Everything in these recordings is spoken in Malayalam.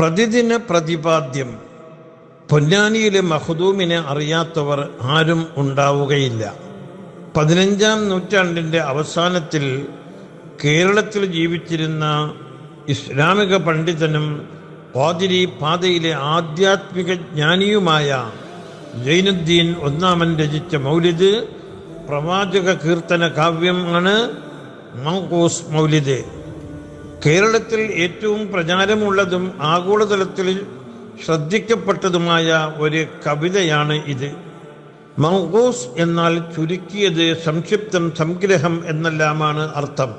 പ്രതിദിന പ്രതിപാദ്യം. പൊന്നാനിയിലെ മഹദൂമിനെ അറിയാത്തവർ ആരും ഉണ്ടാവുകയില്ല. പതിനഞ്ചാം നൂറ്റാണ്ടിന്റെ അവസാനത്തിൽ കേരളത്തിൽ ജീവിച്ചിരുന്ന ഇസ്ലാമിക പണ്ഡിതനും പാതിരി പാതയിലെ ആധ്യാത്മിക ജ്ഞാനിയുമായ ജൈനുദ്ദീൻ ഒന്നാമൻ രചിച്ച മൗലിദ് പ്രവാചക കീർത്തന കാവ്യമാണ് മങ്കൂസ് മൗലിദ്. കേരളത്തിൽ ഏറ്റവും പ്രചാരമുള്ളതും ആഗോളതലത്തിൽ ശ്രദ്ധിക്കപ്പെട്ടതുമായ ഒരു കവിതയാണ് ഇത്. മൗഗോസ് എന്നാൽ ചുരുക്കിയത് സംക്ഷിപ്തം സംഗ്രഹം എന്നെല്ലാമാണ് അർത്ഥം.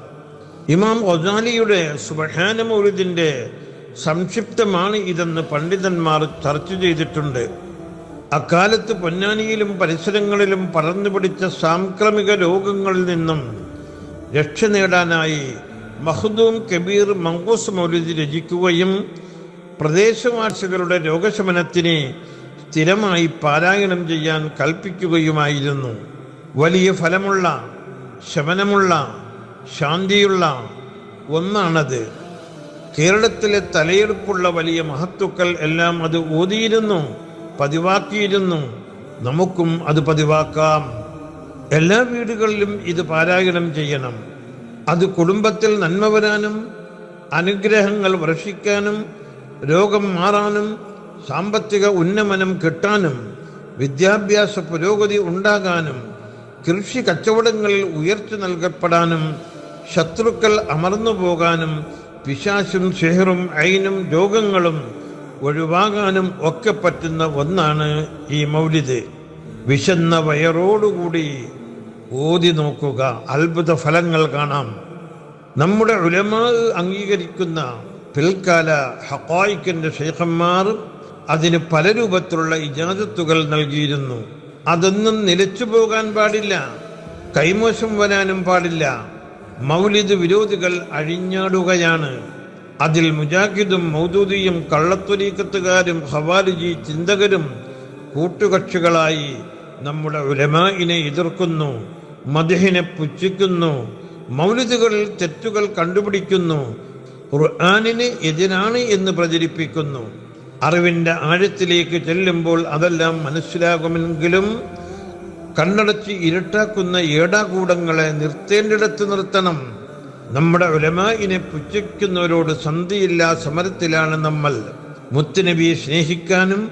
ഇമാം ഒസാലിയുടെ സുബഹാനമൊഴുതിന്റെ സംക്ഷിപ്തമാണ് ഇതെന്ന് പണ്ഡിതന്മാർ ചർച്ച ചെയ്തിട്ടുണ്ട്. അക്കാലത്ത് പൊന്നാനിയിലും പരിസരങ്ങളിലും പറന്നു പിടിച്ച സാംക്രമിക രോഗങ്ങളിൽ നിന്നും രക്ഷ നേടാനായി മഹദൂം കബീർ മങ്കൂസ് മൗലിദ് രചിക്കുകയും പ്രദേശവാസികളുടെ രോഗശമനത്തിന് സ്ഥിരമായി പാരായണം ചെയ്യാൻ കൽപ്പിക്കുകയുമായിരുന്നു. വലിയ ഫലമുള്ള ശമനമുള്ള ശാന്തിയുള്ള ഒന്നാണത്. കേരളത്തിലെ തലയെടുപ്പുള്ള വലിയ മഹത്തുക്കൾ എല്ലാം അത് ഓതിയിരുന്നു പതിവാക്കിയിരുന്നു. നമുക്കും അത് പതിവാക്കാം. എല്ലാ വീടുകളിലും ഇത് പാരായണം ചെയ്യണം. അത് കുടുംബത്തിൽ നന്മ വരാനും അനുഗ്രഹങ്ങൾ വർഷിക്കാനും രോഗം മാറാനും സാമ്പത്തിക ഉന്നമനം കിട്ടാനും വിദ്യാഭ്യാസ പുരോഗതി ഉണ്ടാകാനും കൃഷി കച്ചവടങ്ങളിൽ ഉയർച്ച നൽകപ്പെടാനും ശത്രുക്കൾ അമർന്നു പോകാനും പിശാശും ഷെഹറും അയിനും രോഗങ്ങളും ഒഴിവാകാനും ഒക്കെ പറ്റുന്ന ഒന്നാണ് ഈ മൗലിദ്. വിശന്ന വയറോടുകൂടി ഓതി നോക്കുക. അത്ഭുത ഫലങ്ങൾ കാണാം. നമ്മുടെ ഉലമാ അംഗീകരിക്കുന്ന പിൽക്കാല ഹക്കായിക്കിന്റെ ഷെയ്ഖന്മാർ അതിന് പല രൂപത്തിലുള്ള ഇജാദത്തുകൾ നൽകിയിരുന്നു. അതൊന്നും നിലച്ചു പോകാൻ പാടില്ല. കൈമോശം വരാനും പാടില്ല. മൗലിദ് വിരോധികൾ അഴിഞ്ഞാടുകയാണ്. അതിൽ മുജാഹിദും മൗദൂദിയും കള്ളത്തൊരീക്കത്തുകാരും ഹവാലിജി ചിന്തകരും കൂട്ടുകക്ഷികളായി നമ്മുടെ ഉലമായിനെ എതിർക്കുന്നു. മദഹിനെ പുച്ഛിക്കുന്നു. മൗലിദുകളിൽ തെറ്റുകൾ കണ്ടുപിടിക്കുന്നു. ഖുർആാനിന് എതിരാണ് എന്ന് പ്രചരിപ്പിക്കുന്നു. അറിവിന്റെ ആഴത്തിലേക്ക് ചെല്ലുമ്പോൾ അതെല്ലാം മനസ്സിലാകുമെങ്കിലും കണ്ണടച്ച് ഇരുട്ടാക്കുന്ന ഏടാകൂടങ്ങളെ നിർത്തേണ്ടിടത്ത് നിർത്തണം. നമ്മുടെ ഉലമായിനെ പുച്ഛിക്കുന്നവരോട് സന്ധിയില്ല സമരത്തിലാണ് നമ്മൾ. മുത്തുനബിയെ സ്നേഹിക്കാനും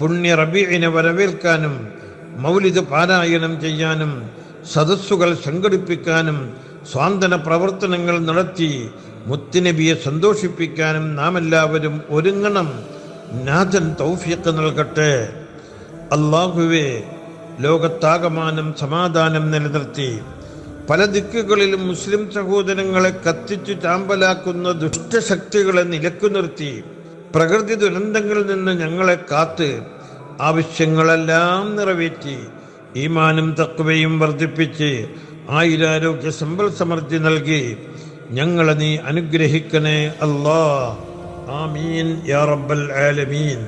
പുണ്യ റബീഇനെ വരവേൽക്കാനും മൗലിദ് പാരായണം ചെയ്യാനും സദസ്സുകൾ സംഘടിപ്പിക്കാനും സ്വാന്തന പ്രവർത്തനങ്ങൾ നടത്തി മുത്തുനബിയെ സന്തോഷിപ്പിക്കാനും നാം എല്ലാവരും ഒരുങ്ങണം. നാഥൻ തൗഫീഖ് നൽകട്ടെ. അള്ളാഹുവേ ലോകത്താകമാനം സമാധാനം നിലനിർത്തി. പല ദിക്കുകളിലും മുസ്ലിം സഹോദരങ്ങളെ കത്തിച്ചു ചാമ്പലാക്കുന്ന ദുഷ്ടശക്തികളെ നിലക്കു നിർത്തി. പ്രകൃതി ദുരന്തങ്ങളിൽ നിന്ന് ഞങ്ങളെ കാത്ത് ആവശ്യങ്ങളെല്ലാം നിറവേറ്റി. ഈമാനും തക്വയും വർദ്ധിപ്പിച്ച് ആയിരാരോഗ്യ സമ്പൽ സമൃദ്ധി നൽകി ഞങ്ങളെ നീ അനുഗ്രഹിക്കണേ അല്ലാ ആമീൻ യാ റബ്ബൽ ആലമീൻ.